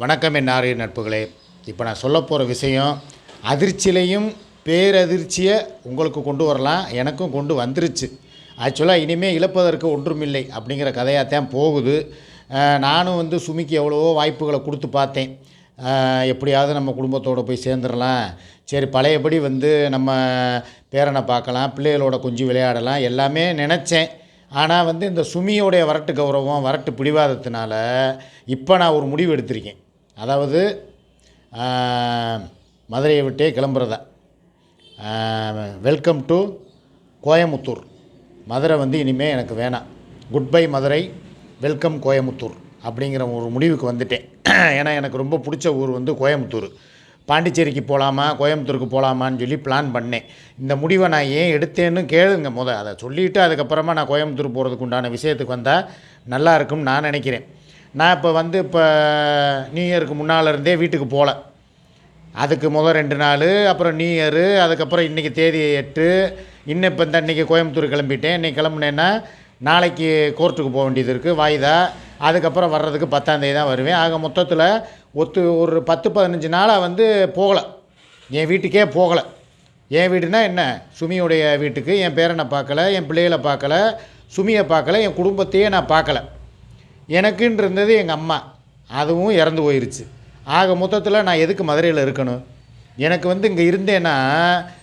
வணக்கம் என் ஆரிய நட்புகளே. இப்போ நான் சொல்ல போகிற விஷயம் அதிர்ச்சியிலையும் பேரதிர்ச்சியை உங்களுக்கு கொண்டு வரலாம் எனக்கும் கொண்டு வந்துருச்சு. ஆக்சுவலாக இனிமேல் இழப்பதற்கு ஒன்றுமில்லை அப்படிங்கிற கதையாக தான் போகுது நானும் வந்து சுமிக்கு எவ்வளவோ வாய்ப்புகளை கொடுத்து பார்த்தேன். எப்படியாவது நம்ம குடும்பத்தோடு போய் சேர்ந்துடலாம். சரி பழையபடி வந்து நம்ம பேரனை பார்க்கலாம் பிள்ளைகளோட கொஞ்சம் விளையாடலாம் எல்லாமே நினச்சேன். ஆனால் வந்து இந்த சுமியோடைய வரட்டு கௌரவம் வரட்டு பிடிவாதத்தினால இப்போ நான் ஒரு முடிவு எடுத்திருக்கேன். அதாவது மதுரையை விட்டே கிளம்புறதா. வெல்கம் டு கோயமுத்தூர் மதுரை வந்து இனிமேல் எனக்கு வேணாம். Good bye Madurai welcome Coimbatore அப்படிங்கிற ஒரு முடிவுக்கு வந்துட்டேன். ஏன்னா எனக்கு ரொம்ப பிடிச்ச ஊர் வந்து கோயமுத்தூர் பாண்டிச்சேரிக்கு போகலாமா கோயம்புத்தூருக்கு போகலாமான்னு சொல்லி பிளான் பண்ணேன். இந்த முடிவை நான் ஏன் எடுத்தேன்னு கேளுங்க முத. அதை சொல்லிவிட்டு அதுக்கப்புறமா நான் கோயம்புத்தூர் போகிறதுக்கு உண்டான விஷயத்துக்கு வந்தால் நல்லா இருக்கும்னு நான் நினைக்கிறேன். நான் இப்போ வந்து இப்போ நியூ இயருக்கு முன்னால் இருந்தே வீட்டுக்கு போகல அதுக்கு முதல் ரெண்டு நாள் அப்புறம் நியூ இயரு அதுக்கப்புறம் இன்றைக்கி தேதி எட்டு இன்னும் இப்போ இந்த இன்றைக்கி கோயம்புத்தூர் கிளம்பிட்டேன். இன்றைக்கி கிளம்புனேன்னா நாளைக்கு கோர்ட்டுக்கு போக வேண்டியது இருக்குது வாய்தா. அதுக்கப்புறம் வர்றதுக்கு பத்தாந்தேதி தான் வருவேன். ஆக மொத்தத்தில் ஒத்து ஒரு பத்து பதினஞ்சு நாளாக வந்து போகலை. என் வீட்டுக்கே போகலை. என் வீடுனா என்ன? சுமியுடைய வீட்டுக்கு. என் பேரனை பார்க்கல. என் பிள்ளைகளை பார்க்கல. சுமியை பார்க்கல. என் குடும்பத்தையே நான் பார்க்கல. எனக்குன்னு இருந்தது எங்கள் அம்மா. அதுவும் இறந்து போயிருச்சு. ஆக மொத்தத்தில் நான் எதுக்கு மதுரையில் இருக்கணும்? எனக்கு வந்து இங்கே இருந்தேன்னா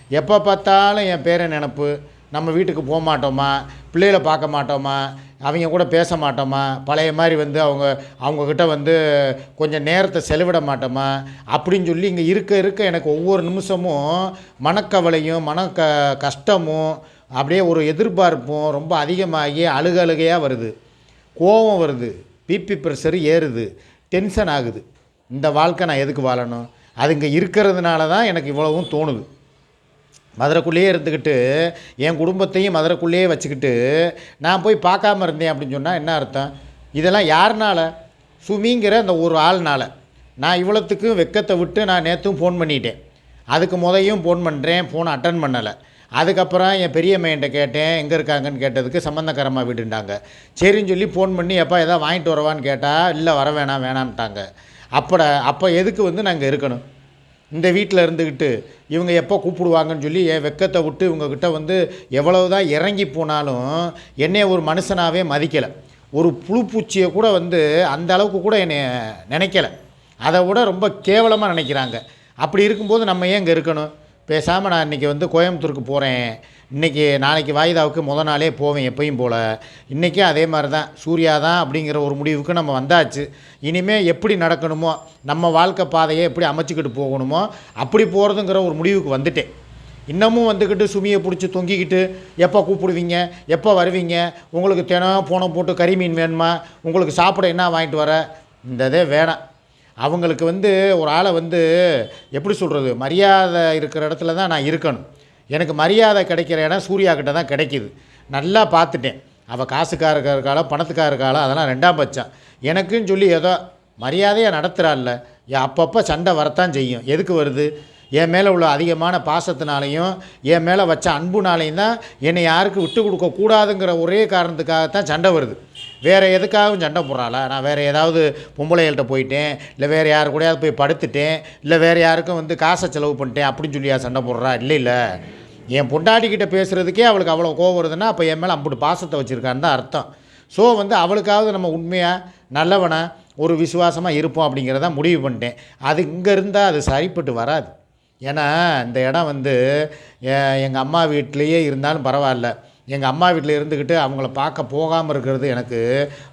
எப்போ பார்த்தாலும் என் பேரை நினப்பு. நம்ம வீட்டுக்கு போக மாட்டோமா பிள்ளைகளை பார்க்க மாட்டோமா அவங்க கூட பேச மாட்டோமா பழைய மாதிரி வந்து அவங்க அவங்கக்கிட்ட வந்து கொஞ்சம் நேரத்தை செலவிட மாட்டோமா அப்படின்னு சொல்லி இங்கே இருக்க இருக்க எனக்கு ஒவ்வொரு நிமிஷமும் மனக்கவலையும் மன க கஷ்டமும் அப்படியே ஒரு எதிர்பார்ப்பும் ரொம்ப அதிகமாகி அழுக அழுகையாக வருது. கோபம் வருது. பிபி ப்ரெஷர் ஏறுது. டென்ஷன் ஆகுது. இந்த வாழ்க்கை நான் எதுக்கு வாழணும்? அது இங்கே இருக்கிறதுனால தான் எனக்கு இவ்வளவும் தோணுது. மதுரைக்குள்ளேயே இருந்துக்கிட்டு என் குடும்பத்தையும் மதுரைக்குள்ளேயே வச்சுக்கிட்டு நான் போய் பார்க்காம இருந்தேன் அப்படின்னு சொன்னால் என்ன அர்த்தம்? இதெல்லாம் யாருனால? சுமிங்கிற அந்த ஒரு ஆள்னால. நான் இவ்வளோத்துக்கும் வெக்கத்தை விட்டு நான் நேற்றும் ஃபோன் பண்ணிட்டேன். அதுக்கு முதையும் ஃபோன் பண்ணுறேன் ஃபோன் அட்டன் பண்ணலை. அதுக்கப்புறம் என் பெரிய மையன்ட்ட கேட்டேன் எங்கே இருக்காங்கன்னு கேட்டதுக்கு சம்மந்தக்காரமாக வீடுண்டாங்க சரின்னு சொல்லி ஃபோன் பண்ணி எப்பா எதாவது வாங்கிட்டு வரவான்னு கேட்டால் இல்லை வர வேணாம் வேணாம்ட்டாங்க. அப்பட அப்போ எதுக்கு வந்து நாங்கள் இருக்கணும்? இந்த வீட்டில் இருந்துக்கிட்டு இவங்க எப்போ கூப்பிடுவாங்கன்னு சொல்லி என் வெக்கத்தை விட்டு இவங்கக்கிட்ட வந்து எவ்வளவு தான் இறங்கி போனாலும் என்னைய ஒரு மனுஷனாகவே மதிக்கலை. ஒரு புழு பூச்சியை கூட வந்து அந்த அளவுக்கு கூட என்னை நினைக்கலை. அதை விட ரொம்ப கேவலமாக நினைக்கிறாங்க. அப்படி இருக்கும்போது நம்ம ஏன் இங்கே இருக்கணும்? பேசாமல் நான் இன்றைக்கி வந்து கோயம்புத்தூருக்கு போகிறேன் இன்றைக்கி நாளைக்கு வாய்தாவுக்கு முத நாளே போவேன் எப்பயும் போல். இன்றைக்கும் அதே மாதிரி தான் சூர்யா தான் அப்படிங்கிற ஒரு முடிவுக்கு நம்ம வந்தாச்சு. இனிமேல் எப்படி நடக்கணுமோ நம்ம வாழ்க்கை பாதையை எப்படி அமைச்சிக்கிட்டு போகணுமோ அப்படி போகிறதுங்கிற ஒரு முடிவுக்கு வந்துட்டேன். இன்னமும் வந்துக்கிட்டு சுமியை பிடிச்சி தொங்கிக்கிட்டு எப்போ கூப்பிடுவீங்க எப்போ வருவீங்க உங்களுக்கு தினம் போனம் போட்டு கறி மீன் வேணுமா உங்களுக்கு சாப்பிட என்ன வாங்கிட்டு வர? இந்த இதே வேணாம். அவங்களுக்கு வந்து ஒரு ஆளை வந்து எப்படி சொல்கிறது மரியாதை இருக்கிற இடத்துல தான் நான் இருக்கணும். எனக்கு மரியாதை கிடைக்கிற இடம் சூர்யா கிட்ட தான் கிடைக்கிது. நல்லா பார்த்துட்டேன். அவள் காசுக்காரக்கா இருக்காளோ பணத்துக்கார இருக்காளோ அதெல்லாம் ரெண்டாம் பட்சம். எனக்குன்னு சொல்லி ஏதோ மரியாதையாக நடத்துகிறாள்ல அப்பப்போ சண்டை வரத்தான் செய்யும். எதுக்கு வருது? என் மேலே உள்ள அதிகமான பாசத்தினாலையும் என் மேலே வச்ச அன்புனாலையும் தான் என்னை யாருக்கு விட்டு கொடுக்கக்கூடாதுங்கிற ஒரே காரணத்துக்காகத்தான் சண்டை வருது. வேறு எதுக்காகவும் சண்டை போடுறாளா? நான் வேறு ஏதாவது பொம்பளைகள்கிட்ட போயிட்டேன் இல்லை வேறு யாரு கூடயாவது போய் படுத்துட்டேன் இல்லை வேறு யாருக்கும் வந்து காசை செலவு பண்ணிட்டேன் அப்படின்னு சொல்லியா சண்டை போடுறா? இல்லை இல்லை. என் பொண்டாட்டிக்கிட்ட பேசுகிறதுக்கே அவளுக்கு அவ்வளோ கோவம் வருதுன்னா அப்போ என் மேலே அம்புட்டு பாசத்தை வச்சுருக்கான்னு தான் அர்த்தம். ஸோ வந்து அவளுக்காவது நம்ம உண்மையாக நல்லவனை ஒரு விசுவாசமாக இருப்போம் அப்படிங்கிறத முடிவு பண்ணிட்டேன். அது இங்கே இருந்தால் அது சரிப்பட்டு வராது. ஏன்னா இந்த இடம் வந்து எங்கள் அம்மா வீட்லேயே இருந்தாலும் பரவாயில்ல. எங்கள் அம்மா வீட்டில் இருந்துக்கிட்டு அவங்கள பார்க்க போகாமல் இருக்கிறது எனக்கு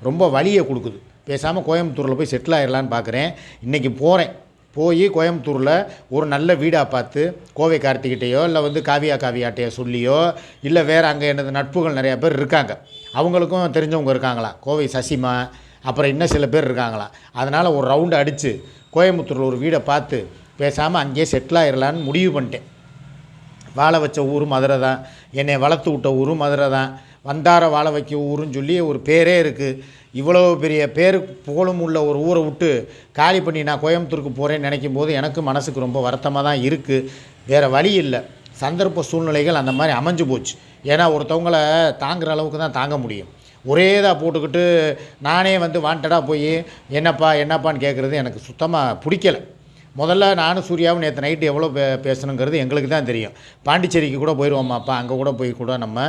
ரொம்ப வலியை கொடுக்குது. பேசாமல் கோயம்புத்தூரில் போய் செட்டில் ஆகிடலான்னு பார்க்குறேன் இன்றைக்கி போகிறேன் போய் கோயம்புத்தூரில் ஒரு நல்ல வீடாக பார்த்து கோவை கார்த்திகிட்டையோ இல்லை வந்து காவியா காவியாட்டையோ சொல்லியோ இல்லை வேறு அங்கே எனது நட்புகள் நிறையா பேர் இருக்காங்க. அவங்களுக்கும் தெரிஞ்சவங்க இருக்காங்களாம் கோவை சசிமா அப்புறம் இன்னும் சில பேர் இருக்காங்களாம் அதனால் ஒரு ரவுண்டு அடித்து கோயம்புத்தூரில் ஒரு வீடை பார்த்து பேசாமல் அங்கேயே செட்டில் ஆயிடலான்னு முடிவு பண்ணிட்டேன். வாழ வச்ச ஊர் மதுரை தான். என்னை வளர்த்து விட்ட ஊரும் மதுரை தான். வந்தார வாழ வைக்க ஊருன்னு சொல்லி ஒரு பேரே இருக்குது இவ்வளோ பெரிய பேர் புகழும் உள்ள ஒரு ஊரை விட்டு காலி பண்ணி நான் கோயம்புத்தூருக்கு போகிறேன்னு நினைக்கும் போது எனக்கு மனசுக்கு ரொம்ப வருத்தமாக தான் இருக்குது வேறு வழி இல்லை. சந்தர்ப்ப சூழ்நிலைகள் அந்த மாதிரி அமைஞ்சு போச்சு. ஏன்னா ஒருத்தவங்களை தாங்குகிற அளவுக்கு தான் தாங்க முடியும். ஒரே இதாக போட்டுக்கிட்டு நானே வந்து வாண்டடாக போய் என்னப்பா என்னப்பான்னு கேட்குறது எனக்கு சுத்தமாக பிடிக்கல. முதல்ல நானும் சூர்யாவும் நேற்று நைட்டு எவ்வளோ பே பேசணுங்கிறது எங்களுக்கு தான் தெரியும். பாண்டிச்சேரிக்கு கூட போயிடுவோமாப்பா அங்கே கூட போய் கூட நம்ம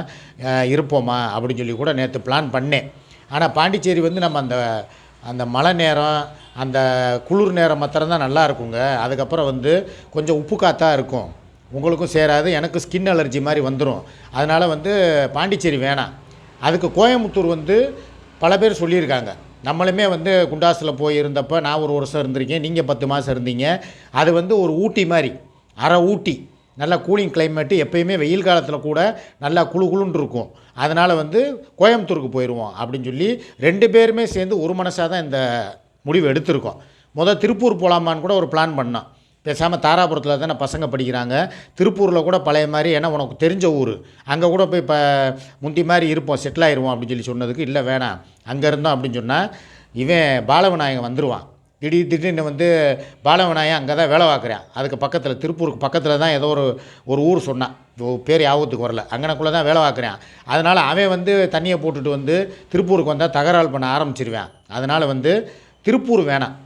இருப்போமா அப்படின்னு சொல்லி கூட நேற்று பிளான் பண்ணேன். ஆனால் பாண்டிச்சேரி வந்து நம்ம அந்த அந்த மழை நேரம் அந்த குளிர் நேரம் மாத்திரம் தான் நல்லா இருக்குங்க. அதுக்கப்புறம் வந்து கொஞ்சம் உப்பு காத்தாக இருக்கும். உங்களுக்கும் சேராது எனக்கு ஸ்கின் அலர்ஜி மாதிரி வந்துடும் அதனால் வந்து பாண்டிச்சேரி வேணாம். அதுக்கு கோயம்புத்தூர் வந்து பல பேர் சொல்லியிருக்காங்க. நம்மளுமே வந்து குண்டாஸில் போய் இருந்தப்போ நான் ஒரு வருஷம் இருந்திருக்கேன் நீங்கள் பத்து மாதம் இருந்தீங்க. அது வந்து ஒரு ஊட்டி மாதிரி அரை ஊட்டி. நல்லா கூலிங் கிளைமேட்டு எப்பயுமே வெயில் காலத்தில் கூட நல்லா குளு குளுன்னு இருக்கும். அதனால் வந்து கோயம்புத்தூருக்கு போயிடுவோம் அப்படின்னு சொல்லி ரெண்டு பேருமே சேர்ந்து ஒரு மனசாக தான் இந்த முடிவு எடுத்திருக்கோம். முதல் திருப்பூர் போகலாமான்னு கூட ஒரு பிளான் பண்ணோம். பேசாமல் தாராபுரத்தில் தானே பசங்க படிக்கிறாங்க. திருப்பூரில் கூட பழைய மாதிரி ஏன்னா உனக்கு தெரிஞ்ச ஊர். அங்கே கூட போய் இப்போ முந்தி மாதிரி இருப்போம் செட்டில் ஆயிடுவோம் அப்படின்னு சொல்லி சொன்னதுக்கு இல்லை வேணாம். அங்கே இருந்தோம் அப்படின்னு சொன்னால் இவன் பாலவிநாயகன் வந்துடுவான் திடீர் திடீர்னு வந்து பாலவிநாயகன் அங்கே தான் வேலை பார்க்குறேன். அதுக்கு பக்கத்தில் திருப்பூருக்கு பக்கத்தில் தான் ஏதோ ஒரு ஒரு ஊர் சொன்னான். பேர் யாபத்துக்கு வரல. அங்கனக்குள்ளே தான் வேலை பார்க்குறேன். அதனால் அவன் வந்து தண்ணியை போட்டுட்டு வந்து திருப்பூருக்கு வந்தால் தகராறு பண்ண ஆரம்பிச்சிருவேன். அதனால் வந்து திருப்பூர் வேணாம்.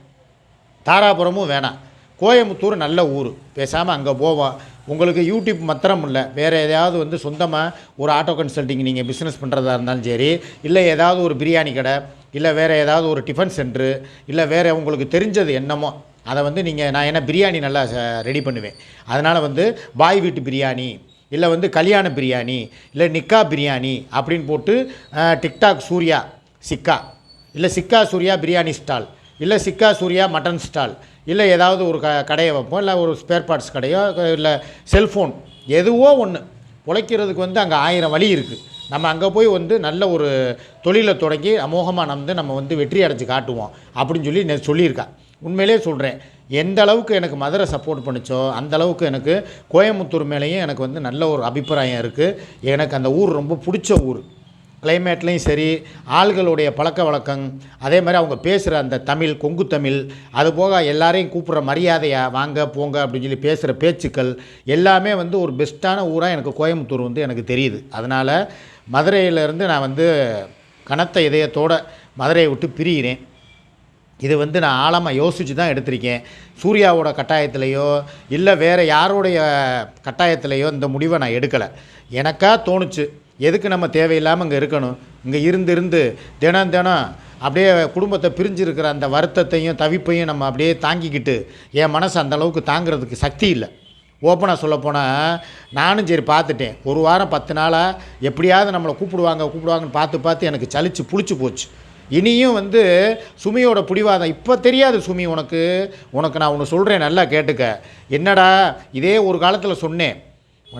தாராபுரமும் வேணாம். கோயம்புத்தூர் நல்ல ஊர். பேசாமல் அங்கே போவோம் உங்களுக்கு யூடியூப் மாத்திரம் இல்லை. வேறு எதையாவது வந்து சொந்தமாக ஒரு ஆட்டோ கன்சல்ட்டிங் நீங்கள் பிஸ்னஸ் பண்ணுறதா இருந்தாலும் சரி இல்லை ஏதாவது ஒரு பிரியாணி கடை இல்லை வேறு ஏதாவது ஒரு டிஃபன் சென்ட்ரு இல்லை வேறு உங்களுக்கு தெரிஞ்சது என்னமோ அதை வந்து நீங்கள் நான் என்ன பிரியாணி நல்லா ரெடி பண்ணுவேன். அதனால் வந்து பாய் வீட்டு பிரியாணி இல்லை வந்து கல்யாண பிரியாணி இல்லை நிக்கா பிரியாணி அப்படின்னு போட்டு டிக்டாக் சூர்யா சிக்கா இல்லை சிக்கா சூர்யா பிரியாணி ஸ்டால் இல்லை சிக்கா சூர்யா மட்டன் ஸ்டால் இல்லை ஏதாவது ஒரு க கடையை வைப்போம் இல்லை ஒரு ஸ்பேர் பார்ட்ஸ் கடையோ இல்லை செல்ஃபோன் எதுவோ ஒன்று பிழைக்கிறதுக்கு வந்து அங்கே ஆயிரம் வழி இருக்குது நம்ம அங்கே போய் வந்து நல்ல ஒரு தொழிலை தொடங்கி அமோகமாக வந்து நம்ம வந்து வெற்றி அடைஞ்சு காட்டுவோம். அப்படின்னு சொல்லி நே சொல்லியிருக்கா. உண்மையிலே சொல்கிறேன் எந்த அளவுக்கு எனக்கு மதுரை சப்போர்ட் பண்ணுச்சோ அந்த அளவுக்கு எனக்கு கோயம்புத்தூர் மேலேயும் எனக்கு வந்து நல்ல ஒரு அபிப்பிராயம் இருக்குது எனக்கு அந்த ஊர் ரொம்ப பிடிச்ச ஊர். கிளைமேட்லேயும் சரி ஆள்களுடைய பழக்க வழக்கம் அதே மாதிரி அவங்க பேசுகிற அந்த தமிழ் கொங்கு தமிழ் அது போக எல்லாரையும் கூப்பிட்ற மரியாதையாக வாங்க போங்க அப்படின்னு சொல்லி பேசுகிற பேச்சுக்கள் எல்லாமே வந்து ஒரு பெஸ்ட்டான ஊராக எனக்கு கோயம்புத்தூர் வந்து எனக்கு தெரியுது. அதனால் மதுரையிலேருந்து நான் வந்து கனத்த இதயத்தோட மதுரையை விட்டு பிரிகிறேன் இது வந்து நான் ஆழமாக யோசித்து தான் எடுத்திருக்கேன். சூர்யாவோட கட்டாயத்திலையோ இல்லை வேறு யாருடைய கட்டாயத்திலையோ இந்த முடிவை நான் எடுக்கலை. எனக்காக தோணுச்சு எதுக்கு நம்ம தேவையில்லாமல் இங்கே இருக்கணும்? இங்கே இருந்து இருந்து தினம் தினம் அப்படியே குடும்பத்தை பிரிஞ்சிருக்கிற அந்த வருத்தத்தையும் தவிப்பையும் நம்ம அப்படியே தாங்கிக்கிட்டு என் மனசு அந்தளவுக்கு தாங்கிறதுக்கு சக்தி இல்லை. ஓப்பனாக சொல்லப்போனால் நானும் சரி பார்த்துட்டேன். ஒரு வாரம் பத்து நாளாக எப்படியாவது நம்மளை கூப்பிடுவாங்க கூப்பிடுவாங்கன்னு பார்த்து பார்த்து எனக்கு சளிச்சு புளிச்சு போச்சு. இனியும் வந்து சுமியோட பிடிவாதம். இப்போ தெரியாது சுமி உனக்கு. உனக்கு நான் ஒன்று சொல்கிறேன் நல்லா கேட்டுக்க. என்னடா இதே ஒரு காலத்தில் சொன்னேன்.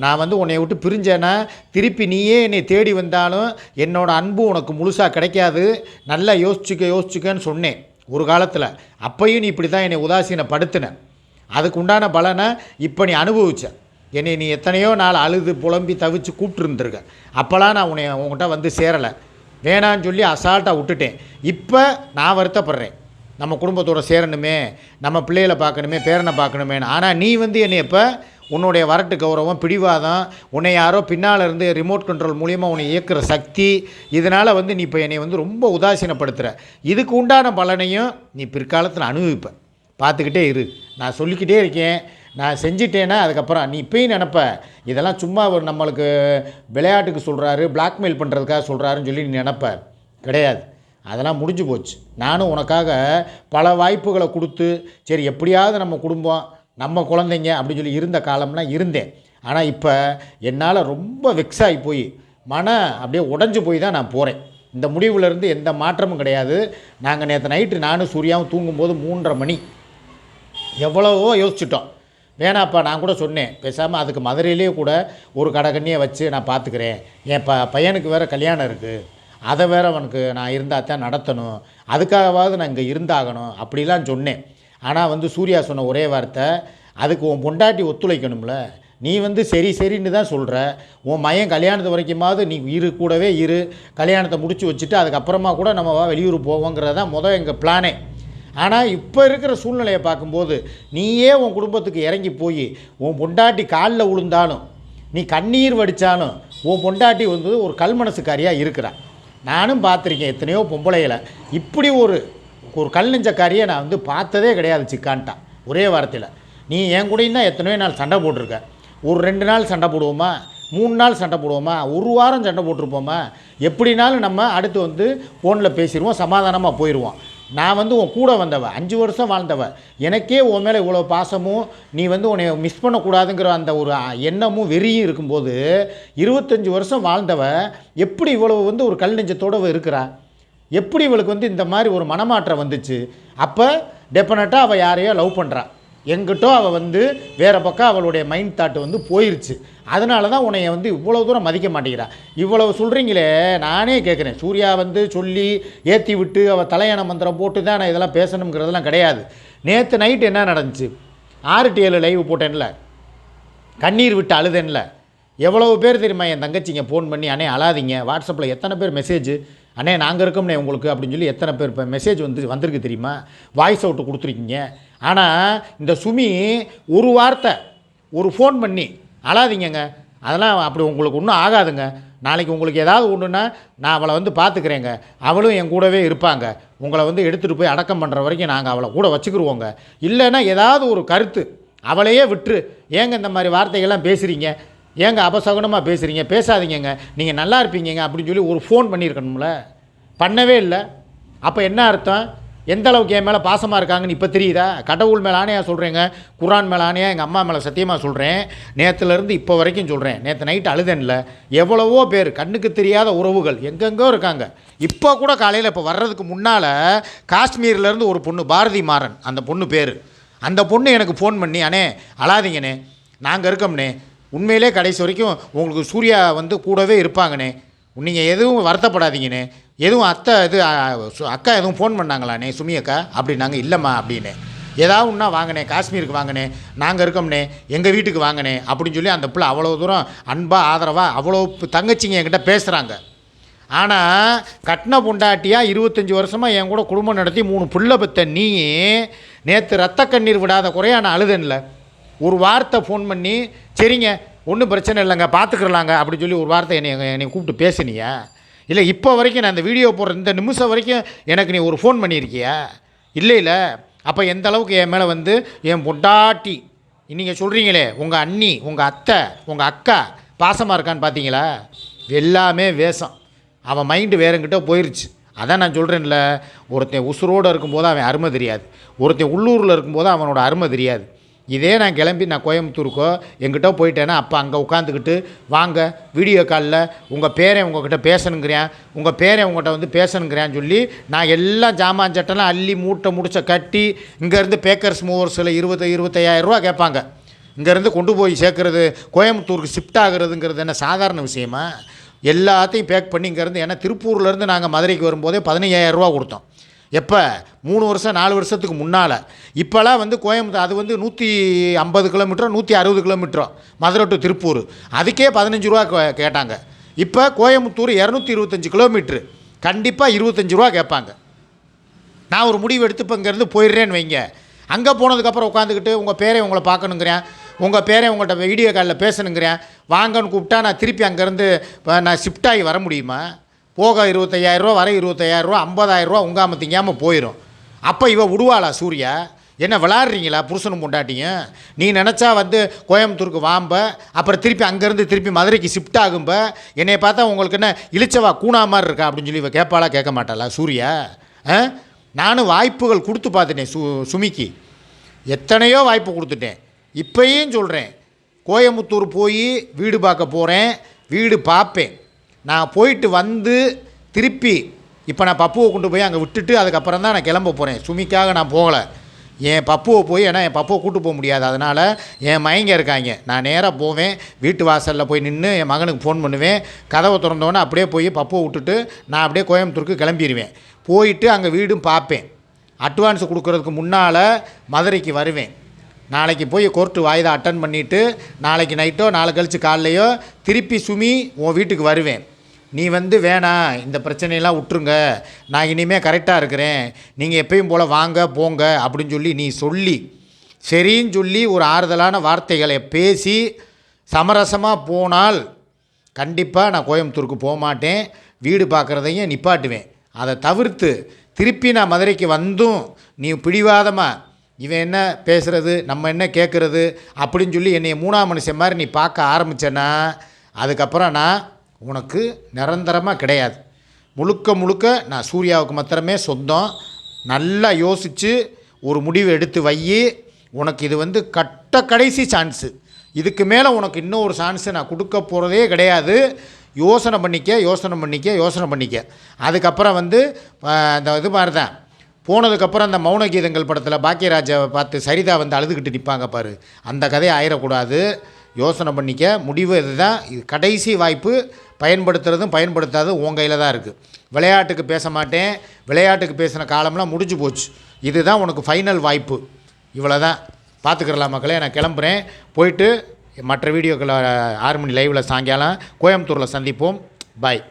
நான் வந்து உன்னை விட்டு பிரிஞ்சேன்னா திருப்பி நீயே என்னை தேடி வந்தாலும் என்னோடய அன்பு உனக்கு முழுசாக கிடைக்காது. நல்லா யோசிச்சுக்க யோசிச்சுக்கன்னு சொன்னேன். ஒரு காலத்தில். அப்பையும் நீ இப்படி தான் என்னை உதாசீனப்படுத்தின. அதுக்கு உண்டான பலனை இப்போ நீ அனுபவிச்ச. என்னை நீ எத்தனையோ நாள் அழுது புலம்பி தவிச்சு கூப்பிட்டுருந்துருக்க. அப்போலாம் நான் உன்னை உங்கள்கிட்ட வந்து சேரலை. வேணான்னு சொல்லி அசால்ட்டாக விட்டுட்டேன். இப்போ நான் வருத்தப்படுறேன். நம்ம குடும்பத்தோடு சேரணுமே நம்ம பிள்ளைகளை பார்க்கணுமே பேரனை பார்க்கணுமே ஆனால் நீ வந்து என்னை இப்போ உன்னுடைய வரட்டு கௌரவம் பிடிவாதம் உன்னை யாரோ பின்னால் இருந்து ரிமோட் கண்ட்ரோல் மூலியமாக உன்னை இயக்குற சக்தி இதனால் வந்து நீ இப்போ என்னை வந்து ரொம்ப உதாசீனப்படுத்துகிற இதுக்கு உண்டான பலனையும் நீ பிற்காலத்தில் அனுபவிப்ப. பார்த்துக்கிட்டே இரு. நான் சொல்லிக்கிட்டே இருக்கேன். நான் செஞ்சிட்டேன்னா அதுக்கப்புறம் நீ இப்பயும் நினப்ப. இதெல்லாம் சும்மா ஒரு நம்மளுக்கு விளையாட்டுக்கு சொல்கிறாரு பிளாக்மெயில் பண்ணுறதுக்காக சொல்கிறாருன்னு சொல்லி நீ நினப்ப. கிடையாது. அதெல்லாம் முடிஞ்சு போச்சு. நானும் உனக்காக பல வாய்ப்புகளை கொடுத்து சரி எப்படியாவது நம்ம குடும்பம் நம்ம குழந்தைங்க அப்படின்னு சொல்லி இருந்த காலம்லாம் இருந்தேன். ஆனால் இப்போ என்னால் ரொம்ப வெக்ஸ் ஆகி போய் மன அப்படியே உடஞ்சி போய் தான் நான் போகிறேன் இந்த முடிவுலேருந்து எந்த மாற்றமும் கிடையாது. நாங்கள் நேற்று நைட்டு நானும் சூர்யாவும் தூங்கும்போது மூன்றரை மணி. எவ்வளவோ யோசிச்சிட்டோம். வேணாப்பா நான் கூட சொன்னேன். பேசாமல் அதுக்கு மதுரையிலேயே கூட ஒரு கடைக்கண்ணியை வச்சு நான் பார்த்துக்கிறேன் என் ப பையனுக்கு வேறு கல்யாணம் இருக்குது அதை வேறு அவனுக்கு நான் இருந்தால் தான் நடத்தணும். அதுக்காகவாவது நான் இங்கே இருந்தாகணும். அப்படிலாம் சொன்னேன். ஆனால் வந்து சூர்யா சொன்ன ஒரே வார்த்தை அதுக்கு உன் பொண்டாட்டி ஒத்துழைக்கணும்ல. நீ வந்து சரி சரின்னு தான் சொல்கிற உன் மயன் கல்யாணத்து வரைக்குமாவது நீ இரு கூடவே இரு. கல்யாணத்தை முடிச்சு வச்சுட்டு அதுக்கப்புறமா கூட நம்ம வா வெளியூர் போவோங்கிறது தான் முதல் எங்கள் பிளானே. ஆனால் இப்போ இருக்கிற சூழ்நிலையை பார்க்கும்போது நீயே உன் குடும்பத்துக்கு இறங்கி போய் உன் பொண்டாட்டி காலில் விழுந்தாலும் நீ கண்ணீர் வடித்தாலும் உன் பொண்டாட்டி வந்து ஒரு கல்மனசுக்காரியாக இருக்கிறான் இருக்கிறா. நானும் பார்த்துருக்கேன் எத்தனையோ பொம்பளைகளை. இப்படி ஒரு ஒரு கல் நெஞ்சக்காரியை நான் வந்து பார்த்ததே கிடையாது சிக்கான்ட்டான் ஒரே வாரத்தில். நீ என் கூடயும் தான் எத்தனையோ நாள் சண்டை போட்டிருக்க. ஒரு ரெண்டு நாள் சண்டை போடுவோமா? மூணு நாள் சண்டை போடுவோமா? ஒரு வாரம் சண்டை போட்டிருப்போமா? எப்படினாலும் நம்ம அடுத்து வந்து ஃபோனில் பேசிடுவோம் சமாதானமாக போயிடுவோம். நான் வந்து உன் கூட வந்தவ அஞ்சு வருஷம் வாழ்ந்தவ. எனக்கே உன் மேலே இவ்வளோ பாசமும் நீ வந்து உன்னை மிஸ் பண்ணக்கூடாதுங்கிற அந்த ஒரு எண்ணமும் வெறியும் இருக்கும்போது இருபத்தஞ்சி வருஷம் வாழ்ந்தவ எப்படி இவ்வளவு வந்து ஒரு கல் நெஞ்சத்தோடு இருக்கிறா? எப்படி இவளுக்கு வந்து இந்த மாதிரி ஒரு மனமாற்றம் வந்துச்சு? அப்போ டெஃபினட்டாக அவள் யாரையோ லவ் பண்ணுறா எங்கிட்டோ அவள் வந்து வேறு பக்கம் அவளுடைய மைண்ட் தாட்டு வந்து போயிருச்சு. அதனால தான் உன்னைய வந்து இவ்வளோ தூரம் மதிக்க மாட்டேங்கிறா. இவ்வளவு சொல்கிறீங்களே நானே கேட்குறேன் சூர்யா வந்து சொல்லி ஏற்றி விட்டு அவள் தலையான மந்திரம் போட்டு தான் நான் இதெல்லாம் பேசணுங்கிறதெல்லாம் கிடையாது. நேற்று நைட் என்ன நடந்துச்சு? ஆறு டு ஏழு லைவ் போட்டேன்ல. கண்ணீர் விட்டு அழுதேன்ல. எவ்வளவு பேர் தெரியுமா என் தங்கச்சிங்க ஃபோன் பண்ணி அண்ணே அழாதீங்க. வாட்ஸ்அப்பில் எத்தனை பேர் மெசேஜ் அண்ணே நாங்கள் இருக்கோம்னே உங்களுக்கு அப்படின்னு சொல்லி எத்தனை பேர் இப்போ மெசேஜ் வந்து வந்திருக்கு தெரியுமா? வாய்ஸ் அவுட்டு கொடுத்துருக்கீங்க. ஆனால் இந்த சுமி ஒரு வார்த்தை ஒரு ஃபோன் பண்ணி அழாதீங்கங்க. அதெல்லாம் அப்படி உங்களுக்கு ஒன்றும் ஆகாதுங்க. நாளைக்கு உங்களுக்கு ஏதாவது ஒன்றுன்னா நான் அவளை வந்து பார்த்துக்கிறேங்க. அவளும் என் கூடவே இருப்பாங்க. உங்களை வந்து எடுத்துகிட்டு போய் அடக்கம் பண்ணுற வரைக்கும் நாங்கள் அவளை கூட வச்சுக்கிருவோங்க. இல்லைன்னா ஏதாவது ஒரு கருத்து அவளையே விட்டுரு. ஏங்க இந்த மாதிரி வார்த்தைகள்லாம் பேசுகிறீங்க ஏங்க அபசகுனமாக பேசுகிறீங்க பேசாதீங்கங்க. நீங்கள் நல்லா இருப்பீங்கங்க அப்படின்னு சொல்லி ஒரு ஃபோன் பண்ணியிருக்கணும்ல. பண்ணவே இல்லை. அப்போ என்ன அர்த்தம்? எந்த அளவுக்கு என் மேலே பாசமாக இருக்காங்கன்னு இப்போ தெரியுதா? கடவுள் மேலே ஆணையாக சொல்கிறேங்க குரான் மேலே ஆணையாக எங்கள் அம்மா மேலே சத்தியமாக சொல்கிறேன் நேற்றுலேருந்து இப்போ வரைக்கும் சொல்கிறேன் நேற்று நைட்டு அழுதேன்ல. எவ்வளவோ பேர் கண்ணுக்கு தெரியாத உறவுகள் எங்கெங்கோ இருக்காங்க. இப்போ கூட காலையில் இப்போ வர்றதுக்கு முன்னால் காஷ்மீர்லேருந்து ஒரு பொண்ணு பாரதி மாறன் அந்த பொண்ணு பேர். அந்த பொண்ணு எனக்கு ஃபோன் பண்ணி அண்ணே அழாதீங்கண்ணே. நாங்கள் இருக்கோம்ண்ணே. உண்மையிலே கடைசி வரைக்கும் உங்களுக்கு சூர்யா வந்து கூடவே இருப்பாங்கண்ணே. நீங்கள் எதுவும் வருத்தப்படாதீங்கண்ணே. எதுவும் அத்தை இது சு- அக்கா எதுவும் ஃபோன் பண்ணாங்களாண்ணே சுமி அக்கா? அப்படின்னாங்க இல்லைம்மா அப்படின்னு. ஏதாவது ஒன்றா வாங்கினே காஷ்மீருக்கு வாங்கினேன் நாங்கள் இருக்கோம்னே எங்கள் வீட்டுக்கு வாங்கினேன் அப்படின்னு சொல்லி அந்த பிள்ளை அவ்வளோ தூரம் அன்பாக ஆதரவாக அவ்வளோ தங்கச்சிங்க என்கிட்ட பேசுகிறாங்க ஆனால் கட்டின பொண்டாட்டியாக இருபத்தஞ்சி வருஷமாக என் கூட குடும்பம் நடத்தி மூணு புள்ள பத்த நீ நேற்று ரத்த கண்ணீர் விடாத குறையான நான் ஒரு வார்த்தை ஃபோன் பண்ணி சரிங்க ஒன்றும் பிரச்சனை இல்லைங்க பார்த்துக்கிறலாங்க அப்படி சொல்லி ஒரு வார்த்தை என்னை என்னை கூப்பிட்டு பேசுனியா? இல்லை இப்போ வரைக்கும் நான் இந்த வீடியோ போடுற இந்த நிமிஷம் வரைக்கும் எனக்கு நீ ஒரு ஃபோன் பண்ணியிருக்கியா? இல்லை இல்லை. அப்போ எந்த அளவுக்கு என் மேலே வந்து என் பொண்டாட்டி நீங்கள் சொல்கிறீங்களே உங்கள் அண்ணி உங்கள் அத்தை உங்கள் அக்கா பாசமாக இருக்கான்னு பார்த்தீங்களா? எல்லாமே வேஷம். அவன் மைண்டு வேறங்கிட்ட போயிடுச்சு அதான் நான் சொல்கிறேன்ல ஒருத்தன் உசுரோடு இருக்கும்போது அவன் அருமை தெரியாது. ஒருத்தன் உள்ளூரில் இருக்கும்போது அவனோட அருமை தெரியாது. இதே நான் கிளம்பி நான் கோயம்புத்தூருக்கோ எங்கிட்ட போயிட்டேன்னா அப்போ அங்கே உட்காந்துக்கிட்டு வாங்க வீடியோ காலில் உங்கள் பேரன் உங்ககிட்ட பேசணுங்கிறேன் உங்கள் பேரன் உங்கள்கிட்ட வந்து பேசணுங்கிறேன்னு சொல்லி நான் எல்லாம் ஜாமான் சட்டெல்லாம் அள்ளி மூட்டை முடிச்ச கட்டி இங்கேருந்து பேக்கர்ஸ் மூவர்ஸில் இருபது இருபத்தையாயிரம் ரூபா கேட்பாங்க. இங்கேருந்து கொண்டு போய் சேர்க்குறது கோயம்புத்தூருக்கு ஷிஃப்ட் ஆகுறதுங்கிறது என்ன சாதாரண விஷயமா? எல்லாத்தையும் பேக் பண்ணி இங்கேருந்து ஏன்னா திருப்பூர்லேருந்து நாங்கள் மதுரைக்கு வரும்போதே பதினையாயிரம் ரூபா கொடுத்தோம். எப்போ? மூணு வருஷம் நாலு வருஷத்துக்கு முன்னால். இப்போலாம் வந்து கோயம்புத்தூர் அது வந்து நூற்றி ஐம்பது கிலோமீட்டரோ நூற்றி அறுபது கிலோமீட்டரோ. மதுரை டு திருப்பூர். அதுக்கே பதினஞ்சு ரூபா கே- கேட்டாங்க. இப்போ கோயம்புத்தூர் இரநூத்தி இருபத்தஞ்சி கிலோமீட்ரு கண்டிப்பாக இருபத்தஞ்சி ரூபா கேட்பாங்க. நான் ஒரு முடிவு எடுத்து இப்போ இங்கேருந்து போயிடுறேன்னு வைங்க. அங்கே போனதுக்கப்புறம் உட்காந்துக்கிட்டு உங்கள் பேரை உங்களை பார்க்கணுங்கிறேன். உங்கள் பேரை உங்கள்கிட்ட வீடியோ காலில் பேசணுங்கிறேன். வாங்கன்னு கூப்பிட்டா நான் திருப்பி அங்கேருந்து இப்போ நான் ஷிஃப்ட் ஆகி வர முடியுமா? போக இருபத்தையாயிரரூவா வர இருபத்தையாயிரரூவா ஐம்பதாயிரரூவா உங்காமல் திங்காமல் போயிடும் அப்போ இவ விடுவாளா சூர்யா? என்ன விளாட்றீங்களா புருஷனும் பொண்டாட்டியும்? நீ நினச்சா வந்து கோயம்புத்தூருக்கு வாம்ப அப்புறம் திருப்பி அங்கேருந்து திருப்பி மதுரைக்கு ஷிஃப்ட் ஆகும்ப? என்னை பார்த்தா உங்களுக்கு என்ன இழிச்சவா கூணா மாதிரி இருக்கா அப்படின்னு சொல்லி இவ கேட்பாளா கேட்க மாட்டாளா சூர்யா? ஆ? நானும் வாய்ப்புகள் கொடுத்து பார்த்துட்டேன் சு சுமிக்கு. எத்தனையோ வாய்ப்பு கொடுத்துட்டேன். இப்பயும் சொல்கிறேன் கோயம்புத்தூர் போய் வீடு பார்க்க போகிறேன் வீடு பார்ப்பேன். நான் போயிட்டு வந்து திருப்பி இப்போ நான் பப்புவை கொண்டு போய் அங்கே விட்டுட்டு அதுக்கப்புறம் தான் நான் கிளம்ப போகிறேன் சுமிக்காக நான் போகலை. என் பப்புவை போய் ஏன்னா என் பப்புவை கூட்டு போக முடியாது. அதனால் என் மயங்க இருக்காங்க. நான் நேராக போவேன். வீட்டு வாசலில் போய் நின்று என் மகனுக்கு ஃபோன் பண்ணுவேன். கதவை திறந்தோன்னே அப்படியே போய் பப்புவை விட்டுட்டு நான் அப்படியே கோயம்புத்தூருக்கு கிளம்பிடுவேன் போயிட்டு அங்கே வீடும் பார்ப்பேன். அட்வான்ஸ் கொடுக்கறதுக்கு முன்னால் மதுரைக்கு வருவேன். நாளைக்கு போய் கோர்ட்டு வாய்தா அட்டன் பண்ணிவிட்டு நாளைக்கு நைட்டோ நாளை கழிச்சு காலையோ திருப்பி சுமி உன் வீட்டுக்கு வருவேன். நீ வந்து வேணாம் இந்த பிரச்சனையெல்லாம் விட்டுருங்க நான் இனிமேல் கரெக்டாக இருக்கிறேன். நீங்கள் எப்பயும் போல் வாங்க போங்க அப்படின்னு சொல்லி நீ சொல்லி சரின்னு சொல்லி ஒரு ஆறுதலான வார்த்தைகளை பேசி சமரசமாக போனால் கண்டிப்பாக நான் கோயம்புத்தூருக்கு போக மாட்டேன். வீடு பார்க்குறதையும் நிப்பாட்டுவேன். அதை தவிர்த்து திருப்பி நான் மதுரைக்கு வந்தும் நீ பிடிவாதமாக இவன் என்ன பேசுகிறது நம்ம என்ன கேட்குறது அப்படின்னு சொல்லி என்னை மூணாம் மனுஷன் மாதிரி நீ பார்க்க ஆரம்பிச்சேன்னா அதுக்கப்புறம் நான் உனக்கு நிரந்தரமாக கிடையாது. முழுக்க முழுக்க நான் சூர்யாவுக்கு மாத்திரமே சொந்தம். நல்லா யோசித்து ஒரு முடிவு எடுத்து வை உனக்கு இது வந்து கட்ட கடைசி சான்ஸு இதுக்கு மேலே உனக்கு இன்னும் ஒரு சான்ஸு நான் கொடுக்க போகிறதே கிடையாது. யோசனை பண்ணிக்க யோசனை பண்ணிக்க யோசனை பண்ணிக்க. அதுக்கப்புறம் வந்து அந்த இந்த இது மாதிரி தான் போனதுக்கப்புறம் அந்த மௌன கீதங்கள் படத்தில் பாக்கியராஜை பார்த்து சரிதா வந்து அழுதுகிட்டு நிற்பாங்க பாரு. அந்த கதையை ஆயிடக்கூடாது யோசனை பண்ணிக்க. முடிவு இதுதான். இது கடைசி வாய்ப்பு. பயன்படுத்துறதும் பயன்படுத்தாதும் உன் கையில் தான் இருக்குது விளையாட்டுக்கு பேச மாட்டேன். விளையாட்டுக்கு பேசின காலம்லாம் முடிஞ்சு போச்சு. இதுதான் உனக்கு ஃபைனல் வாய்ப்பு. இவ்வளோ தான் பார்த்துக்கிறலாம் மக்களே நான் கிளம்புறேன். போயிட்டு மற்ற வீடியோக்களை ஆறு மணி லைவில் சாயங்காலம் கோயம்புத்தூரில் சந்திப்போம். பாய்